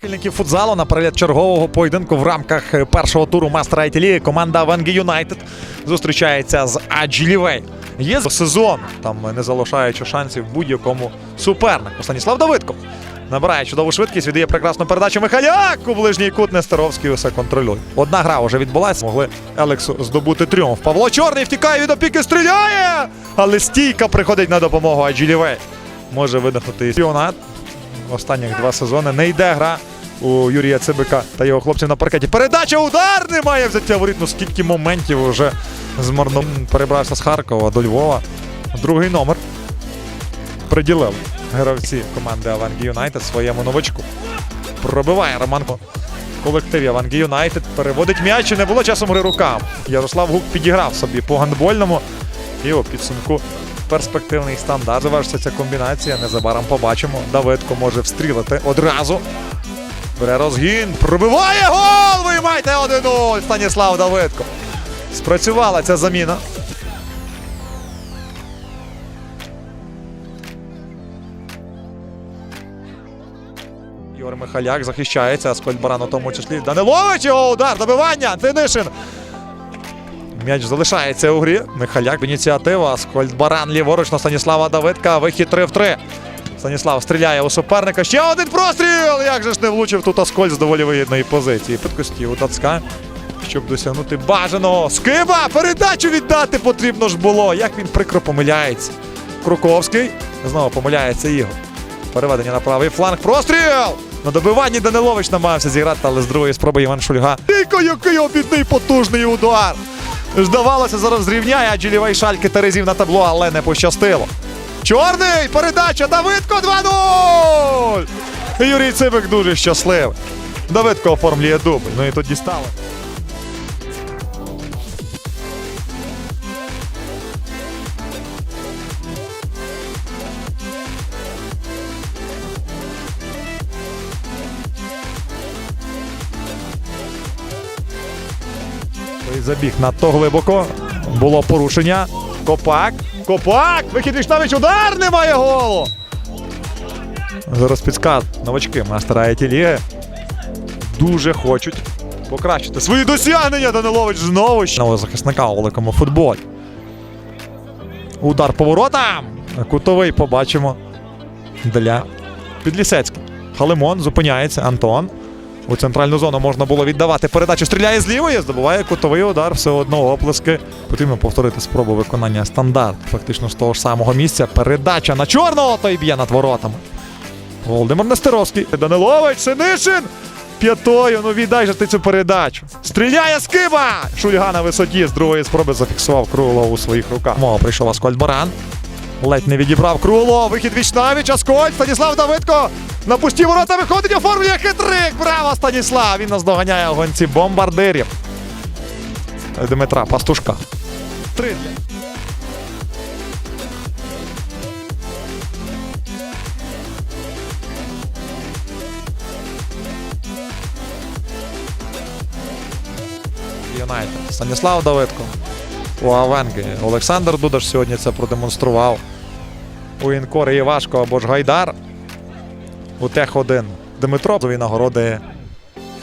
Прихильників футзалу на чергового поєдинку в рамках е, першого туру мастера IT команда Венгі Юнайтед зустрічається з Аджилівей. Є сезон, там е, не залишаючи шансів будь-якому супернику. Станіслав Давидко набирає чудову швидкість, віддає прекрасну передачу Михаляк у ближній кут Нестеровський усе контролює. Одна гра вже відбулася. Могли Елексу здобути тріумф. Павло Чорний втікає від опіки, стріляє! Але стійка приходить на допомогу Аджилівей. Може видихнути чемпіонат останніх два сезони. Не йде гра у Юрія Цибика та його хлопців на паркеті. Передача удар немає взяття воріт. Ну скільки моментів вже змарно перебрався з Харкова до Львова. Другий номер приділив гравці команди Авангі Юнайтед своєму новачку. Пробиває Романко. В колективі Авангі Юнайтед переводить м'яч і не було часом гри рукам. Ярослав Гук підіграв собі по гандбольному. І у підсумку перспективний стандарт. Завершиться ця комбінація. Незабаром побачимо. Давидко може встрілити одразу. Бере розгін. Пробиває гол! Виймайте 1-0! Станіслав Давидко. Спрацювала ця заміна. Ігор Михаляк захищається. Аскольд Баран у тому числі. Данилович його удар. Добивання. Тинишин. М'яч залишається у грі. Михаляк ініціатива. Аскольд Баран ліворуч на Станіслава Давидка. Вихід 3 в 3. Станіслав стріляє у суперника. Ще один простріл! Як же ж не влучив тут Аскольд з доволі вигідної позиції. Підкості у Тацка, щоб досягнути бажаного. Скиба! Передачу віддати потрібно ж було. Як він прикро помиляється. Круковський. Знову помиляється Ігор. Переведення на правий фланг. Простріл! На добиванні Данилович намагався зіграти, але з другої спроби Іван Шульга. Тільки який обідний потужний удар! Здавалося, зараз зрівняє, адже лівий шальки Терезів на табло, але не пощастило. Чорний! Передача! Давидко 2-0! Юрій Цибик дуже щасливий. Давидко оформлює дубль. Ну і тоді дістали. Забіг надто глибоко. Було порушення. Копак. Копак! Вихід Вішнавич, удар! Немає голу! Зараз підсказ. Новачки мастера ліги дуже хочуть покращити свої досягнення. Данилович знову ж захисника у великому футболі. Удар по воротам. Кутовий побачимо для Підлісецький. Халимон зупиняється. Антон. У центральну зону можна було віддавати передачу. Стріляє з лівої, здобуває кутовий удар, все одно оплески. Потрібно повторити спробу виконання стандарт. Фактично з того ж самого місця. Передача на чорного, той б'є над воротами. Володимир Нестеровський. Данилович, Синишин. П'ятою, ну віддай же ти цю передачу. Стріляє Скиба! Шульга на висоті з другої спроби зафіксував Крулов у своїх руках. Мова прийшов Аскольд Баран. Ледь не відібрав Крулов. Вихід Вічнавіч, Аскольд, Станіслав Давидко. На пусті ворота виходить, оформлює хитрик. Браво, Станіслав! Він наздоганяє у гонці бомбардирів. Дмитра Пастушка. Три. Юнайтед. Станіслав Давидко. У Авенги. Олександр Дудаш сьогодні це продемонстрував. У Інкори Івашко або ж Гайдар. У Тех-1 Дмитро. Дві нагороди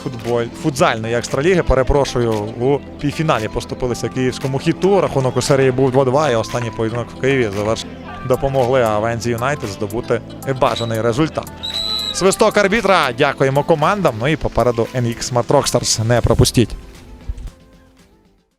футболь. футзальної екстраліги. Перепрошую, у півфіналі поступилися київському хіту. Рахунок у серії був 2-2. І останній поєдинок в Києві завершив. допомогли Авензі Юнайтед здобути бажаний результат. Свисток арбітра. Дякуємо командам. Ну і попереду NX Smart Rockstars. Не пропустіть.